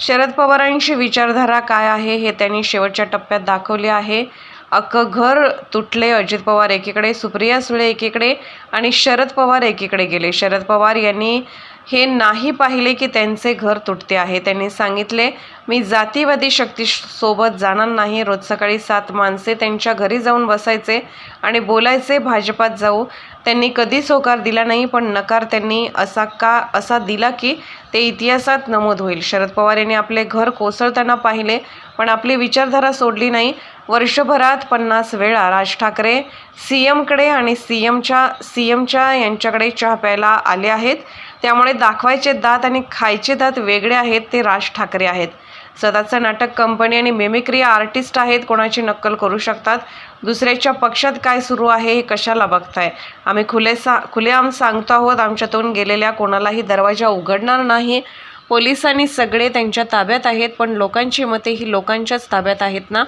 शरद पवारांची विचारधारा काय आहे हे त्यांनी शेवटच्या टप्प्यात दाखवले आहे. अख्खं घर तुटले अजित पवार एकीकडे सुप्रिया सुळे एकीकडे आणि शरद पवार एकीकडे गेले. शरद पवार यांनी हे नाही पाहिले की त्यांचे घर तुटते आहे. त्यांनी सांगितले मी जातीवादी शक्ती सोबत जाणार नाही. रोज सकाळी सात माणसे त्यांच्या घरी जाऊन बसायचे आणि बोलायचे भाजपात जाऊ. त्यांनी कधीच होकार दिला नाही पण नकार त्यांनी असा का असा दिला की ते इतिहासात नमूद होईल. शरद पवार यांनी आपले घर कोसळताना पाहिले पण आपली विचारधारा सोडली नाही. वर्षभरात पन्नास वेळा राज ठाकरे सी एमकडे आणि सी एमच्या सी एमच्या यांच्याकडे चहा प्यायला आले आहेत. त्यामुळे दाखवायचे दात आणि खायचे दात वेगळे आहेत ते राज ठाकरे आहेत. स्वतःचं नाटक कंपनी आणि मेमिक्री आर्टिस्ट आहेत कोणाची नक्कल करू शकतात? दुसऱ्याच्या पक्षात काय सुरू आहे हे कशाला बघताय? आम्ही खुले सा खुलेआम सांगतो आहोत आमच्यातून गेलेल्या कोणालाही दरवाजा उघडणार नाही. पोलिसांनी सगळे त्यांच्या ताब्यात आहेत पण लोकांची मते ही लोकांच्याच ताब्यात आहेत ना?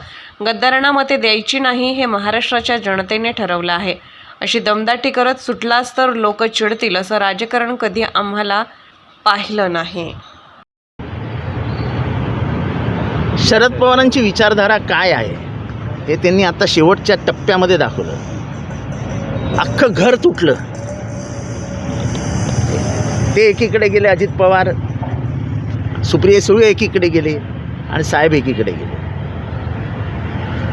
गद्दारांना मते द्यायची नाही हे महाराष्ट्राच्या जनतेने ठरवलं आहे. अशी दमदाटी करत सुटलास तर लोक चिडतील असं राजकारण कधी आम्हाला पाहिलं नाही. शरद पवारांची विचारधारा काय आहे? हे त्यांनी आता शेवटच्या टप्प्यामध्ये दाखवलं. अख्खं घर तुटलं. ते एकीकडे गेले अजित पवार सुप्रिया सुळे एकीकडे गेले आणि साहेब एकीकडे गेले.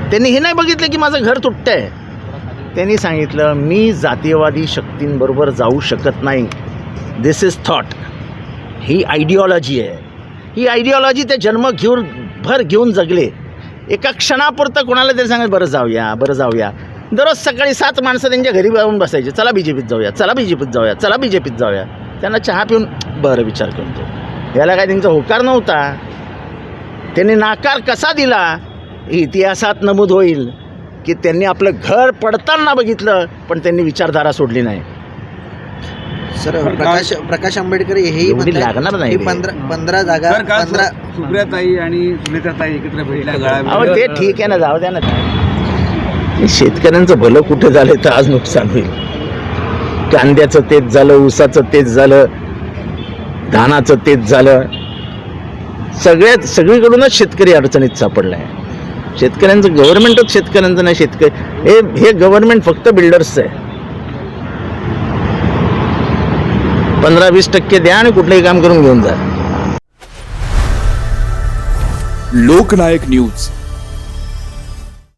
त्यांनी हे नाही बघितलं की माझं घर तुटतंय. त्यांनी सांगितलं मी जातीयवादी शक्तींबरोबर जाऊ शकत नाही. दिस इज थॉट ही आयडिओलॉजी आहे. ही आयडिओलॉजी ते जन्म घेऊन भर घेऊन जगले. एका क्षणापुरतं कोणाला तरी सांगत बरं जाऊया बरं जाऊया. दररोज सकाळी सात माणसं त्यांच्या घरी जाऊन बसायचे चला बी जे पीत जाऊया चला बी जे पीत जाऊया चला बी जे पीत जाऊया. त्यांना चहा पिऊन बरं विचार करतो. याला काय त्यांचा होकार नव्हता. त्यांनी नाकार कसा दिला? इतिहासात नमूद होईल. की त्यांनी आपलं घर पडताना बघितलं पण त्यांनी विचारधारा सोडली नाही. सर प्रकाश प्रकाश आंबेडकर हेही एवढी लागणार नाही की रे. पंधरा पंधरा जागा पंधरा सुप्रियाताई आणि सुनीताताई एकत्र भेटल्या अहो ते ठीक आहे ना जाऊ द्या ना. हे शेतकऱ्यांचं भलं कुठे झालं तर आज नुकसान होईल. कांद्याचं तेच झालं ऊसाचं तेच झालं धानाचं तेच झालं. सगळ्यात सगळीकडूनच शेतकरी अडचणीत सापडला आहे शेतकऱ्यांचं गव्हर्नमेंटच शेतकऱ्यांचं नाही शेतकरी हे हे गव्हर्नमेंट फक्त बिल्डर्सचं आहे. पंधरा वीस टक्के द्या आणि कुठलंही काम करून घेऊन जा. लोकनायक न्यूज.